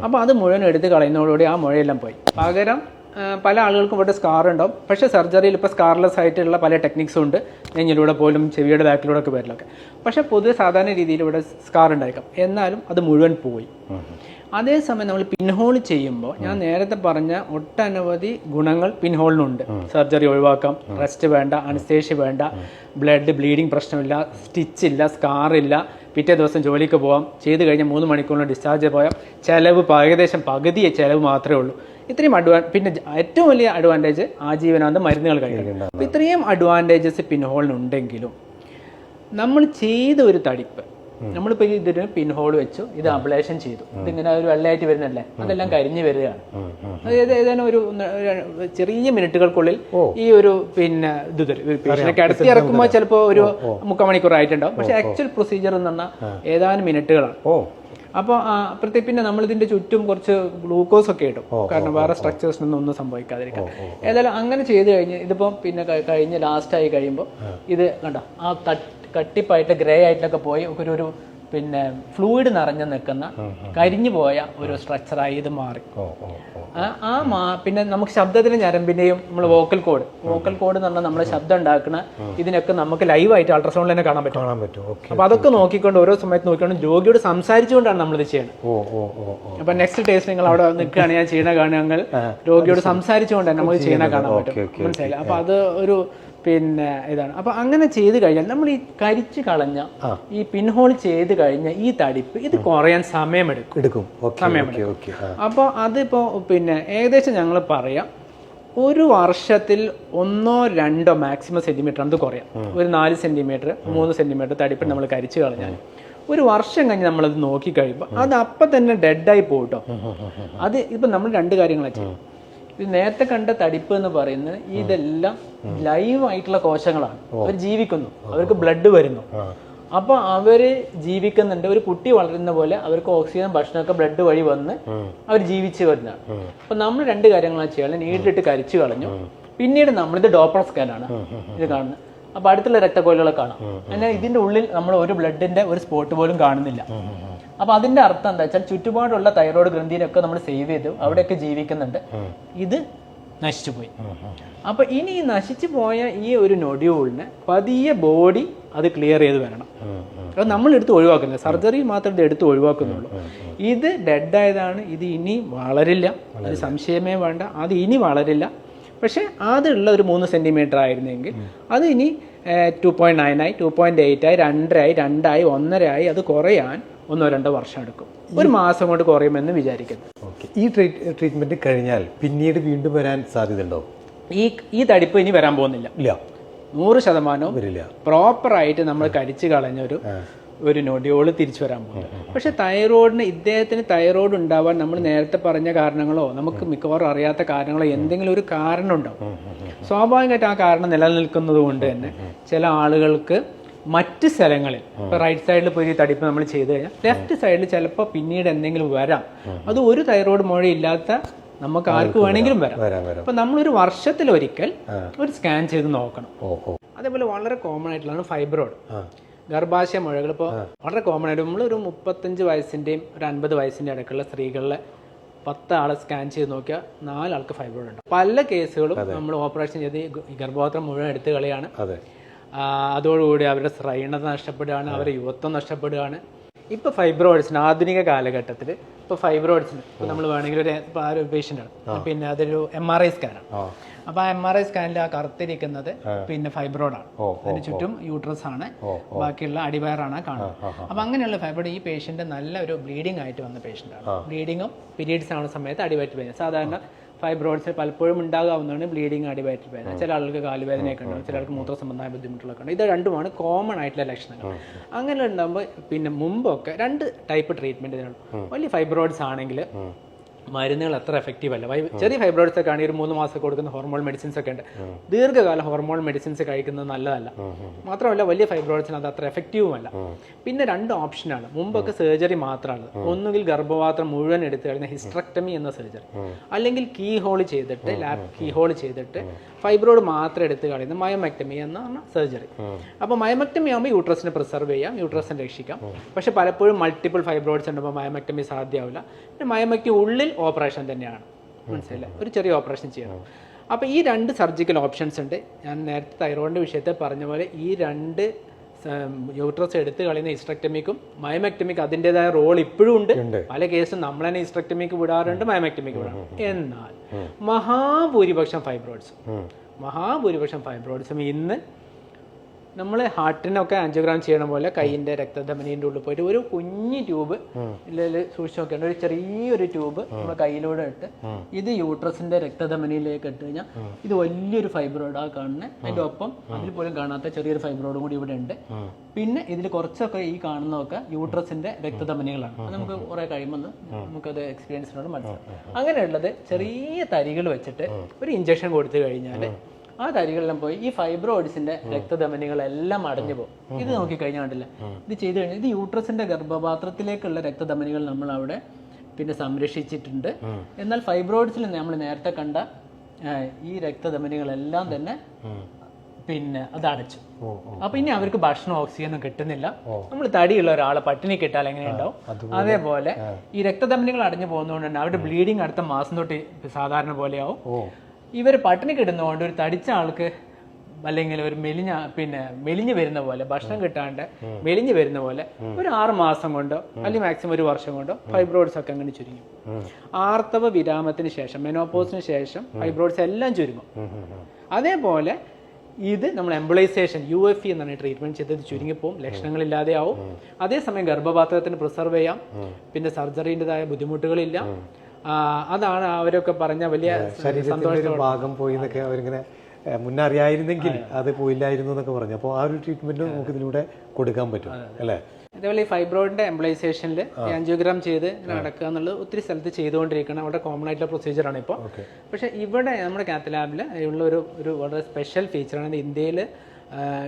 അപ്പോൾ അത് മുഴുവൻ എടുത്ത് കളയുന്നതോടുകൂടി ആ മുഴയെല്ലാം പോയി. പകരം പല ആളുകൾക്കും ഇവിടെ സ്കാർ ഉണ്ടാവും. പക്ഷേ സർജറിയിൽ ഇപ്പോൾ സ്കാർലെസ് ആയിട്ടുള്ള പല ടെക്നിക്സും ഉണ്ട്. നെഞ്ഞിലൂടെ പോലും ചെവിയുടെ ബാക്കിലൂടെ ഒക്കെ വരലൊക്കെ. പക്ഷേ പൊതുവെ സാധാരണ രീതിയിൽ ഇവിടെ സ്കാർ ഉണ്ടായിരിക്കാം എന്നാലും അത് മുഴുവൻ പോയി. അതേസമയം നമ്മൾ പിൻഹോൾ ചെയ്യുമ്പോൾ ഞാൻ നേരത്തെ പറഞ്ഞ ഒട്ടനവധി ഗുണങ്ങൾ പിൻഹോളിനുണ്ട്. സർജറി ഒഴിവാക്കാം റെസ്റ്റ് വേണ്ട അനസ്തേഷ്യ വേണ്ട ബ്ലഡ് ബ്ലീഡിങ് പ്രശ്നമില്ല സ്റ്റിച്ച് ഇല്ല സ്കാർ ഇല്ല. പിറ്റേ ദിവസം ജോലിക്ക് പോകാം ചെയ്ത് കഴിഞ്ഞാൽ മൂന്ന് മണിക്കൂറിന് ഡിസ്ചാർജ് പോയാൽ ചിലവ് ഏകദേശം പകുതി ചിലവ് മാത്രമേ ഉള്ളൂ. ഇത്രയും അഡ്വാൻ പിന്നെ ഏറ്റവും വലിയ അഡ്വാന്റേജ് ആജീവനാന്ത മരുന്നുകൾ കഴിക്കുന്നത് അപ്പോൾ ഇത്രയും അഡ്വാന്റേജസ് പിൻഹോളിനുണ്ടെങ്കിലും നമ്മൾ ചെയ്ത ഒരു തടിപ്പ് നമ്മളിപ്പോൾ ഇതിന് പിൻഹോൾ വെച്ചു ഇത് അബ്ലേഷൻ ചെയ്തു. ഇതിങ്ങനെ ഒരു വെള്ളയായിട്ട് വരുന്നല്ലേ അതെല്ലാം കരിഞ്ഞു വരികയാണ്. അതായത് ഏതാനും ഒരു ചെറിയ മിനിറ്റുകൾക്കുള്ളിൽ ഈ ഒരു പിന്നെ ഇത് തരും. അടുത്ത് ഇറക്കുമ്പോൾ ചിലപ്പോൾ ഒരു മുക്കാൽ മണിക്കൂർ ആയിട്ടുണ്ടാവും. പക്ഷെ ആക്ച്വൽ പ്രൊസീജിയർ എന്ന് പറഞ്ഞാൽ ഏതാനും മിനിറ്റുകളാണ്. അപ്പോൾ അപ്പോഴത്തേക്ക് പിന്നെ നമ്മൾ ഇതിന്റെ ചുറ്റും കുറച്ച് ഗ്ലൂക്കോസ് ഒക്കെ ഇടും. കാരണം വേറെ സ്ട്രക്ചേഴ്സിനൊന്നും ഒന്നും സംഭവിക്കാതിരിക്കാം ഏതായാലും അങ്ങനെ ചെയ്ത് കഴിഞ്ഞ് ഇതിപ്പോൾ പിന്നെ കഴിഞ്ഞ് ലാസ്റ്റ് ആയി കഴിയുമ്പോൾ ഇത് കണ്ടോ? ആ തട്ട് കട്ടിപ്പായിട്ട് ഗ്രേ ആയിട്ടൊക്കെ പോയി ഒരു ഒരു പിന്നെ ഫ്ലൂയിഡ് നിറഞ്ഞു നിൽക്കുന്ന കരിഞ്ഞു പോയ ഒരു സ്ട്രക്ചറായി ഇത് മാറി. ആ മാ പിന്നെ നമുക്ക് ശബ്ദത്തിന് ഞരമ്പിന്റെയും നമ്മൾ വോക്കൽ കോഡ് വോക്കൽ കോഡ് എന്ന് പറഞ്ഞാൽ നമ്മൾ ശബ്ദം ഉണ്ടാക്കുന്ന ഇതിനൊക്കെ നമുക്ക് ലൈവായിട്ട് അൾട്രാസൗണ്ടിൽ തന്നെ കാണാൻ പറ്റും. കാണാൻ പറ്റും. അപ്പൊ അതൊക്കെ നോക്കിക്കൊണ്ട് ഓരോ സമയത്ത് നോക്കിക്കൊണ്ട് രോഗിയോട് സംസാരിച്ചുകൊണ്ടാണ് നമ്മളിത് ചെയ്യുന്നത് ഓ ഓ ഓ അപ്പൊ നെക്സ്റ്റ് ടേസ്റ്റ് നിങ്ങൾ അവിടെ നിൽക്കുകയാണ്. ഞാൻ ചെയ്യണ കാണുകയാണെങ്കിൽ രോഗിയോട് സംസാരിച്ചുകൊണ്ടാണ് തന്നെ നമുക്ക് ചെയ്യണ കാണാൻ പറ്റും. മനസ്സിലായില്ല? അപ്പൊ അത് ഒരു പിന്നെ ഇതാണ്. അപ്പൊ അങ്ങനെ ചെയ്ത് കഴിഞ്ഞാൽ നമ്മൾ ഈ കരിച്ചു കളഞ്ഞ ഈ പിൻഹോൾ ചെയ്ത് കഴിഞ്ഞ ഈ തടിപ്പ് ഇത് കുറയാൻ സമയമെടുക്കും. എടുക്കും. ഓക്കെ അപ്പോൾ അതിപ്പോ പിന്നെ ഏകദേശം ഞങ്ങൾ പറയാം ഒരു വർഷത്തിൽ ഒന്നോ രണ്ടോ മാക്സിമം സെന്റിമീറ്റർ അത് കുറയാം. ഒരു നാല് സെന്റിമീറ്റർ മൂന്ന് സെന്റിമീറ്റർ തടിപ്പ് നമ്മൾ കരിച്ചു കളഞ്ഞാൽ. ഒരു വർഷം കഴിഞ്ഞ് നമ്മളത് നോക്കി കഴിയുമ്പോൾ അത് അപ്പം തന്നെ ഡെഡായി പോകട്ടോ അത് ഇപ്പം നമ്മൾ രണ്ട് കാര്യങ്ങളാണ് ചെയ്യും. നേരത്തെ കണ്ട തടിപ്പ് എന്ന് പറയുന്നത് ഇതെല്ലാം ലൈവ് ആയിട്ടുള്ള കോശങ്ങളാണ്. അവർ ജീവിക്കുന്നു. അവർക്ക് ബ്ലഡ് വരുന്നു. അപ്പൊ അവർ ജീവിക്കുന്നുണ്ട്. ഒരു കുട്ടി വളരുന്ന പോലെ അവർക്ക് ഓക്സിജൻ ഭക്ഷണമൊക്കെ ബ്ലഡ് വഴി വന്ന് അവർ ജീവിച്ചു വരുന്നതാണ്. അപ്പൊ നമ്മൾ രണ്ട് കാര്യങ്ങളാണ് ചെയ്യാൻ നീട്ടിലിട്ട് കരിച്ചു കളഞ്ഞു. പിന്നീട് നമ്മളിത് ഡോപ്പർ സ്കാനാണ് ഇത് കാണുന്നത്. അപ്പോൾ അടുത്തുള്ള രക്തക്കോലുകളെ കാണാം. എന്നാൽ ഇതിന്റെ ഉള്ളിൽ നമ്മൾ ഒരു ബ്ലഡിന്റെ ഒരു സ്പോട്ട് പോലും കാണുന്നില്ല. അപ്പൊ അതിന്റെ അർത്ഥം എന്താ വെച്ചാൽ ചുറ്റുപാടുള്ള തൈറോയ്ഡ് ഗ്രന്ഥിനൊക്കെ നമ്മൾ സേവ് ചെയ്തു അവിടെയൊക്കെ ജീവിക്കുന്നുണ്ട്. ഇത് നശിച്ചു പോയി. അപ്പൊ ഇനി ഈ നശിച്ചു പോയ ഈ ഒരു നൊഡ്യൂളിന് പതിയെ ബോഡി അത് ക്ലിയർ ചെയ്ത് വരണം. അത് നമ്മൾ എടുത്ത് ഒഴിവാക്കുന്നില്ല. സർജറി മാത്രം എടുത്ത് ഒഴിവാക്കുന്നുള്ളൂ. ഇത് ഡെഡ് ആയതാണ്. ഇത് ഇനി വളരില്ല. അത് സംശയമേ വേണ്ട. അത് ഇനി വളരില്ല. പക്ഷേ അതുള്ള ഒരു മൂന്ന് സെന്റിമീറ്റർ ആയിരുന്നെങ്കിൽ അത് ഇനി ടു പോയിന്റ് നയൻ ആയി ടു പോയിന്റ് എയ്റ്റ് ആയി രണ്ടരായി രണ്ടായി ഒന്നരയായി അത് കുറയാൻ ഒന്നോ രണ്ടോ വർഷം എടുക്കും. ഒരു മാസം കൊണ്ട് കുറയുമെന്ന് വിചാരിക്കുന്നു. ഓക്കെ. ഈ ട്രീറ്റ്മെന്റ് കഴിഞ്ഞാൽ പിന്നീട് വീണ്ടും വരാൻ സാധ്യതയുണ്ടോ? ഈ ഈ തടിപ്പ് ഇനി വരാൻ പോകുന്നില്ല. ഇല്ല. നൂറ് ശതമാനവും വരില്ല. പ്രോപ്പറായിട്ട് നമ്മൾ കടിച്ചു കളഞ്ഞൊരു ഒരു നൊടിയോൾ തിരിച്ചു വരാൻ പോകുന്നത്. പക്ഷെ തൈറോയിഡിന് ഇദ്ദേഹത്തിന് തൈറോയിഡ് ഉണ്ടാവാൻ നമ്മൾ നേരത്തെ പറഞ്ഞ കാരണങ്ങളോ നമുക്ക് മിക്കവാറും അറിയാത്ത കാരണങ്ങളോ എന്തെങ്കിലും ഒരു കാരണം ഉണ്ടാവും സ്വാഭാവികമായിട്ട് ആ കാരണം നിലനിൽക്കുന്നത് കൊണ്ട് തന്നെ ചില ആളുകൾക്ക് മറ്റ് സ്ഥലങ്ങളിൽ ഇപ്പൊ റൈറ്റ് സൈഡിൽ പോയി തടിപ്പ് നമ്മൾ ചെയ്തു കഴിഞ്ഞാൽ ലെഫ്റ്റ് സൈഡിൽ ചിലപ്പോൾ പിന്നീട് എന്തെങ്കിലും വരാം. അത് ഒരു തൈറോയിഡ് മുഴ ഇല്ലാത്ത നമുക്ക് ആർക്ക് വേണമെങ്കിലും വരാം. അപ്പൊ നമ്മളൊരു വർഷത്തിൽ ഒരിക്കൽ ഒരു സ്കാൻ ചെയ്ത് നോക്കണം. അതേപോലെ വളരെ കോമൺ ആയിട്ടുള്ളതാണ് ഫൈബ്രോയിഡ് ഗർഭാശയ മുഴകൾ. ഇപ്പോൾ വളരെ കോമൺ ആയിട്ട് നമ്മൾ ഒരു മുപ്പത്തഞ്ച് വയസ്സിന്റെയും ഒരു അൻപത് വയസ്സിന്റെ ഇടയ്ക്കുള്ള സ്ത്രീകളിലെ പത്ത് ആളെ സ്കാൻ ചെയ്ത് നോക്കിയാൽ നാലാൾക്ക് ഫൈബ്രോയിഡ് ഉണ്ട്. പല കേസുകളും നമ്മൾ ഓപ്പറേഷൻ ചെയ്ത് ഗർഭപാത്രം മുഴുവൻ എടുത്തു കളിയാണ്. അതോടുകൂടി അവരുടെ ശ്രൈണത നഷ്ടപ്പെടുകയാണ് അവരുടെ യുവത്വം നഷ്ടപ്പെടുകയാണ്. ഇപ്പൊ ഫൈബ്രോയിഡ്സിന് ആധുനിക കാലഘട്ടത്തിൽ ഇപ്പൊ ഫൈബ്രോയിഡ്സിന് ഇപ്പൊ നമ്മൾ വേണമെങ്കിൽ ഒരു ഇപ്പൊ ആ ഒരു പിന്നെ അതൊരു എം ആർ ഐ സ്കാനാണ് അപ്പൊ ആ എം ആർ ഐ സ്കാനിൽ ആ കറുത്തിരിക്കുന്നത് പിന്നെ ഫൈബ്രോയിഡ് ആണ്. അതിന് ചുറ്റും യൂട്രസ് ആണ്. ബാക്കിയുള്ള അടിവയറാണ് കാണുന്നത്. അപ്പൊ അങ്ങനെയുള്ള ഫൈബ്രോയിഡ് ഈ പേഷ്യന്റ് നല്ല ഒരു ബ്ലീഡിംഗ് ആയിട്ട് വന്ന പേഷ്യന്റ് ആണ്. ബ്ലീഡിങ്ങും പീരീഡ്സ് ആവുന്ന സമയത്ത് അടിവയറ്റ് വേദന സാധാരണ ഫൈബ്രോയിഡ്സ് പലപ്പോഴും ഉണ്ടാകാവുന്നതാണ് ബ്ലീഡിങ് അടിവയറ്റിൽ വേദന. ചില ആൾക്ക് കാലുവേദനയൊക്കെ ഉണ്ടാവും ചില ആൾക്ക് മൂത്ര സംബന്ധമായ ബുദ്ധിമുട്ടുകളൊക്കെ ഉണ്ട്. ഇത് രണ്ടുമാണ് കോമൺ ആയിട്ടുള്ള ലക്ഷണങ്ങൾ. അങ്ങനെ ഉണ്ടാകുമ്പോൾ പിന്നെ മുമ്പൊക്കെ രണ്ട് ടൈപ്പ് ട്രീറ്റ്മെന്റ് ഇതിനുണ്ട്. വലിയ ഫൈബ്രോയിഡ്സ് ആണെങ്കിൽ മരുന്നുകൾ അത്ര എഫക്റ്റീവ് അല്ല. ചെറിയ ഫൈബ്രോയിഡ്സ് ഒക്കെ ആണെങ്കിൽ ഒരു മൂന്ന് മാസം കൊടുക്കുന്ന ഹോർമോൺ മെഡിസിൻസ് ഒക്കെ ഉണ്ട്. ദീർഘകാല ഹോർമോൺ മെഡിസിൻസ് കഴിക്കുന്നത് നല്ലതല്ല. മാത്രമല്ല വലിയ ഫൈബ്രോയിഡ്സിന് അത് അത്ര എഫക്റ്റീവുമല്ല പിന്നെ രണ്ട് ഓപ്ഷനാണ് മുമ്പൊക്കെ സർജറി മാത്രമാണ്. ഒന്നുകിൽ ഗർഭപാത്രം മുഴുവൻ എടുത്തു കഴിഞ്ഞാൽ ഹിസ്ട്രക്ടമി എന്ന സർജറി അല്ലെങ്കിൽ കീ ഹോൾ ചെയ്തിട്ട് ലാബ് കീ ഹോൾ ചെയ്തിട്ട് ഫൈബ്രോയിഡ് മാത്രം എടുത്തു കളയുന്ന മയോമെക്ടമി എന്ന സർജറി അപ്പോൾ മയോമെക്ടമി ആകുമ്പോൾ യൂട്രസിനെ പ്രിസർവ് ചെയ്യാം യൂട്രസിനെ രക്ഷിക്കാം. പക്ഷെ പലപ്പോഴും മൾട്ടിപ്പിൾ ഫൈബ്രോയിഡ്സ് ഉണ്ടാകുമ്പോൾ മയോമെക്ടമി സാധ്യമാവില്ല. പിന്നെ മയമക്ടി ഉള്ളിൽ ഓപ്പറേഷൻ തന്നെയാണ്. മനസ്സിലായില്ല? ഒരു ചെറിയ ഓപ്പറേഷൻ ചെയ്യണം. അപ്പോൾ ഈ രണ്ട് സർജിക്കൽ ഓപ്ഷൻസ് ഉണ്ട്. ഞാൻ നേരത്തെ തൈറോയിഡിന്റെ വിഷയത്തെ പറഞ്ഞ പോലെ ഈ രണ്ട് യൂട്രസ് എടുത്ത് കളയുന്ന ഇസ്ട്രക്ടമിക്കും മയമെക്ടമിക്കും അതിന്റെതായ റോൾ ഇപ്പോഴും ഉണ്ട്. പല കേസും നമ്മൾ തന്നെ ഇസ്ട്രക്ടമിക്ക് വിടാറുണ്ട് മയമെക്ടമിക്ക് വിടാറുണ്ട്. എന്നാൽ മഹാഭൂരിപക്ഷം ഫൈബ്രോയിഡ്സ്. മഹാഭൂരിപക്ഷം ഫൈബ്രോയിഡ്സും ഇന്ന് നമ്മൾ ഹാർട്ടിനൊക്കെ ആൻജിയോഗ്രാം ചെയ്യണ പോലെ കൈയിന്റെ രക്തധമനീന്റെ ഉള്ളിൽ പോയിട്ട് ഒരു കുഞ്ഞു ട്യൂബ് ഇല്ലെങ്കിൽ സൂക്ഷിച്ച് നോക്കേണ്ട ഒരു ചെറിയൊരു ട്യൂബ് നമ്മുടെ കയ്യിലൂടെ ഇട്ട് ഇത് യൂട്രസിന്റെ രക്തധമനിയിലേക്ക് ഇട്ട് കഴിഞ്ഞാൽ ഇത് വലിയൊരു ഫൈബ്രോയിഡ് ആ കാണുന്നത് അതിന്റെ ഒപ്പം അതിൽ പോലും കാണാത്ത ചെറിയൊരു ഫൈബ്രോയിഡും കൂടി ഇവിടെ ഉണ്ട്. പിന്നെ ഇതിൽ കുറച്ചൊക്കെ ഈ കാണുന്നതൊക്കെ യൂട്രസിന്റെ രക്തധമനികളാണ്. അത് നമുക്ക് കുറെ കഴിയുമ്പോൾ നമുക്കത് എക്സ്പീരിയൻസിനോട് മനസ്സിലാവും. അങ്ങനെയുള്ളത് ചെറിയ തരികൾ വെച്ചിട്ട് ഒരു ഇഞ്ചക്ഷൻ കൊടുത്തു കഴിഞ്ഞാൽ ആ തരികളെല്ലാം പോയി ഈ ഫൈബ്രോയിഡ്സിന്റെ രക്തധമനികളെല്ലാം അടഞ്ഞു പോകും. ഇത് നോക്കി കഴിഞ്ഞാൽ കണ്ടില്ല ഇത് ചെയ്തു കഴിഞ്ഞാൽ ഇത് യൂട്രസിന്റെ ഗർഭപാത്രത്തിലേക്കുള്ള രക്തധമനികൾ നമ്മൾ അവിടെ പിന്നെ സംരക്ഷിച്ചിട്ടുണ്ട്. എന്നാൽ ഫൈബ്രോയിഡ്സിൽ നമ്മൾ നേരത്തെ കണ്ട ഈ രക്തധമനികളെല്ലാം തന്നെ പിന്നെ അത് അടച്ചു. അപ്പൊ ഇനി അവർക്ക് ഭക്ഷണം ഓക്സിജനും കിട്ടുന്നില്ല. നമ്മൾ തടിയുള്ള ഒരാളെ പട്ടിണി കിട്ടാൽ എങ്ങനെയുണ്ടാവും അതേപോലെ ഈ രക്തധമനികൾ അടഞ്ഞു പോകുന്നതുകൊണ്ട് തന്നെ അവരുടെ ബ്ലീഡിങ് അടുത്ത മാസം തൊട്ട് സാധാരണ പോലെയാവും. ഇവർ പട്ടിണി കിടന്നുകൊണ്ട് ഒരു തടിച്ച ആൾക്ക് അല്ലെങ്കിൽ ഒരു മെലിഞ്ഞ പിന്നെ മെലിഞ്ഞു വരുന്ന പോലെ ഭക്ഷണം കിട്ടാണ്ട് മെലിഞ്ഞു വരുന്ന പോലെ ഒരു ആറ് മാസം കൊണ്ടോ അല്ലെങ്കിൽ മാക്സിമം ഒരു വർഷം കൊണ്ടോ ഫൈബ്രോയിഡ്സ് ഒക്കെ അങ്ങനെ ചുരുങ്ങും. ആർത്തവ വിരാമത്തിന് ശേഷം മെനോപോസിന് ശേഷം ഫൈബ്രോയിഡ്സ് എല്ലാം ചുരുങ്ങും. അതേപോലെ ഇത് നമ്മൾ എംബ്ലൈസേഷൻ യു എഫ് ഇ എന്നാണ് ട്രീറ്റ്മെന്റ് ചെയ്തത്. ചുരുങ്ങിപ്പോവും ലക്ഷണങ്ങളില്ലാതെ ആവും. അതേസമയം ഗർഭപാത്രത്തിന് പ്രിസർവ് ചെയ്യാം. പിന്നെ സർജറിന്റെതായ ബുദ്ധിമുട്ടുകളില്ല. അതാണ് അവരൊക്കെ പറഞ്ഞ വലിയ ശരീരത്തിന്റെ ഒരു ഭാഗം പോയി എന്നൊക്കെ അവരിങ്ങനെ മുന്നറിയായിരുന്നെങ്കിൽ മുന്നേ അറിയായിരുന്നെങ്കിൽ അത് പോയില്ലായിരുന്നു എന്നൊക്കെ പറഞ്ഞു. അപ്പോൾ ആ ഒരു ട്രീറ്റ്മെന്റ് നമുക്ക് ഇതിലൂടെ കൊടുക്കാൻ പറ്റും അല്ലേ? അതേപോലെ ഈ ഫൈബ്രോയിഡിന്റെ എംപ്ലൈസേഷനിൽ ആൻജിയോഗ്രാം ചെയ്ത് നടക്കുക എന്നുള്ളത് ഒത്തിരി സ്ഥലത്ത് ചെയ്തുകൊണ്ടിരിക്കണം. അവിടെ കോമൺ ആയിട്ടുള്ള പ്രൊസീജിയറാണ് ഇപ്പോൾ പക്ഷേ ഇവിടെ നമ്മുടെ കാത്ത് ലാബിൽ ഉള്ള ഒരു ഒരു വളരെ സ്പെഷ്യൽ ഫീച്ചറാണ് ഇന്ത്യയിൽ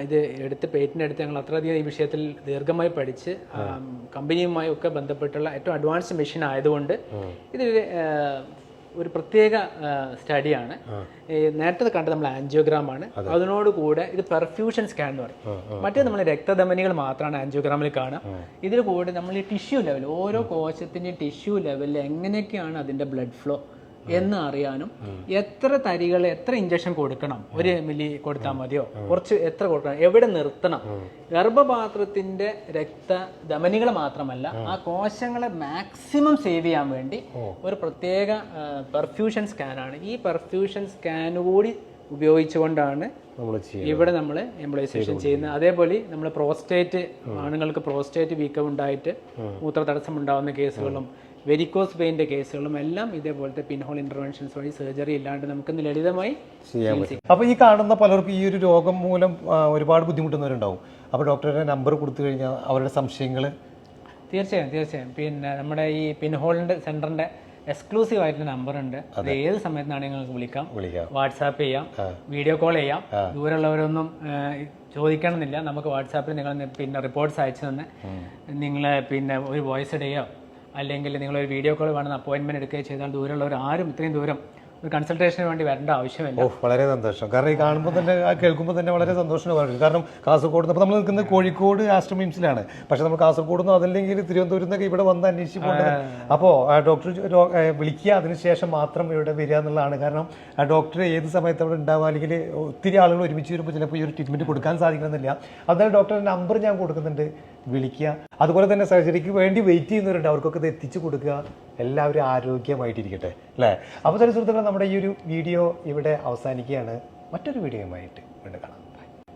ഇത് എടുത്ത് പേറ്റന്റ് എടുത്ത് ഞങ്ങൾ അത്രയധികം ഈ വിഷയത്തിൽ ദീർഘമായി പഠിച്ച് കമ്പനിയുമായി ഒക്കെ ബന്ധപ്പെട്ടുള്ള ഏറ്റവും അഡ്വാൻസ്ഡ് മെഷീൻ ആയതുകൊണ്ട് ഇതൊരു ഒരു പ്രത്യേക സ്റ്റഡിയാണ് നേരത്തെ കണ്ടത് നമ്മൾ ആൻജിയോഗ്രാം ആണ്. അതിനോട് കൂടെ ഇത് പെർഫ്യൂഷൻ സ്കാൻ എന്ന് പറയും. മറ്റേ നമ്മൾ രക്തധമനികൾ മാത്രമാണ് ആൻജിയോഗ്രാമിൽ കാണുക. ഇതിൽ കൂടെ നമ്മൾ ഈ ടിഷ്യൂ ലെവൽ ഓരോ കോശത്തിന്റെയും ടിഷ്യൂ ലെവലിൽ എങ്ങനെയൊക്കെയാണ് അതിന്റെ ബ്ലഡ് ഫ്ലോ എന്ന് അറിയാനും എത്ര തരികൾ എത്ര ഇഞ്ചക്ഷൻ കൊടുക്കണം? ഒരു മില്ലി കൊടുത്താൽ മതിയോ? കുറച്ച് എത്ര കൊടുക്കണം? എവിടെ നിർത്തണം? ഗർഭപാത്രത്തിന്റെ രക്ത ധമനികൾ മാത്രമല്ല ആ കോശങ്ങളെ മാക്സിമം സേവ് ചെയ്യാൻ വേണ്ടി ഒരു പ്രത്യേക പെർഫ്യൂഷൻ സ്കാനാണ് ഈ പെർഫ്യൂഷൻ സ്കാൻ കൂടി ഉപയോഗിച്ചുകൊണ്ടാണ് ഇവിടെ നമ്മൾ എംബ്ലൈസേഷൻ ചെയ്യുന്നത്. അതേപോലെ നമ്മൾ പ്രോസ്റ്റേറ്റ് ആണുങ്ങൾക്ക് പ്രോസ്റ്റേറ്റ് വീക്കം ഉണ്ടായിട്ട് മൂത്ര തടസ്സം ഉണ്ടാകുന്ന കേസുകളും വെരിക്കോസ് പെയിന്റെ കേസുകളും എല്ലാം ഇതേപോലത്തെ പിൻഹോൾ ഇന്റർവെൻഷൻസ് വഴി സർജറി ഇല്ലാണ്ട് നമുക്ക് ലളിതമായി ചെയ്യാൻ പറ്റും. അപ്പോൾ ഈ കാണുന്ന പലർക്കും ഈ ഒരു രോഗം മൂലം ഒരുപാട് ബുദ്ധിമുട്ടുന്നവരുണ്ടാവും. അപ്പോൾ ഡോക്ടറുടെ നമ്പർ കൊടുത്തു കഴിഞ്ഞാൽ അവരുടെ സംശയങ്ങൾ തീർച്ചയായും തീർച്ചയായും. പിന്നെ നമ്മുടെ ഈ പിൻഹോളിന്റെ സെന്ററിന്റെ എക്സ്ക്ലൂസീവ് ആയിട്ടുള്ള നമ്പർ ഉണ്ട്. അത് ഏത് സമയത്താണ് നിങ്ങൾക്ക് വിളിക്കാം? വിളിക്കാം. വാട്സാപ്പ് ചെയ്യാം വീഡിയോ കോൾ ചെയ്യാം. ദൂരമുള്ളവരൊന്നും ചോദിക്കണമെന്നില്ല. നമുക്ക് വാട്സാപ്പിൽ നിങ്ങൾ പിന്നെ റിപ്പോർട്ട്സ് അയച്ചു തന്നെ നിങ്ങളെ പിന്നെ ഒരു വോയിസ് ഇടുകയോ അല്ലെങ്കിൽ നിങ്ങളൊരു വീഡിയോ കോൾ വേണമെന്ന് അപ്പോയിൻമെന്റ് എടുക്കുകയോ ചെയ്താൽ ദൂരമുള്ളവർ ആരും ഇത്രയും ദൂരം ഒരു കൺസൾട്ടേഷന് വേണ്ടി വരേണ്ട ആവശ്യമില്ല. ഓ വളരെ സന്തോഷം. കാരണം ഈ കാണുമ്പോൾ തന്നെ ആ കേൾക്കുമ്പോൾ തന്നെ വളരെ സന്തോഷമാണ് കാരണം കാസർഗോഡ് അപ്പോൾ നമ്മൾ നിൽക്കുന്നത് കോഴിക്കോട് ആശ്രമിംസിലാണ് പക്ഷെ നമ്മൾ കാസർഗോഡ് നിന്ന് അതല്ലെങ്കിൽ തിരുവനന്തപുരത്ത് നിന്നൊക്കെ ഇവിടെ വന്ന് അന്വേഷിച്ച് പോകുന്നത് അപ്പോൾ ഡോക്ടർ വിളിക്കുക. അതിനുശേഷം മാത്രം ഇവിടെ വരിക എന്നുള്ളതാണ്. കാരണം ഡോക്ടർ ഏത് സമയത്ത് അവിടെ ഉണ്ടാവുക അല്ലെങ്കിൽ ഒത്തിരി ആളുകൾ ഒരുമിച്ച് വരുമ്പോൾ ചിലപ്പോൾ ഈ ഒരു ട്രീറ്റ്മെന്റ് കൊടുക്കാൻ സാധിക്കണമെന്നില്ല. അതായത് ഡോക്ടറുടെ നമ്പർ ഞാൻ കൊടുക്കുന്നുണ്ട്. വിളിക്കുക. അതുപോലെ തന്നെ സർജറിക്ക് വേണ്ടി വെയിറ്റ് ചെയ്യുന്നവരുണ്ട്. അവർക്കൊക്കെ ഇത് എത്തിച്ചു കൊടുക്കുക. എല്ലാവരും ആരോഗ്യമായിട്ടിരിക്കട്ടെ അല്ലേ? അപ്പോൾ തന്നെ സുഹൃത്തുക്കളെ നമ്മുടെ ഈ ഒരു വീഡിയോ ഇവിടെ അവസാനിക്കുകയാണ്. മറ്റൊരു വീഡിയോയുമായിട്ട് വീണ്ടും കാണാം.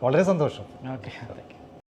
വളരെ സന്തോഷം. ഓക്കെ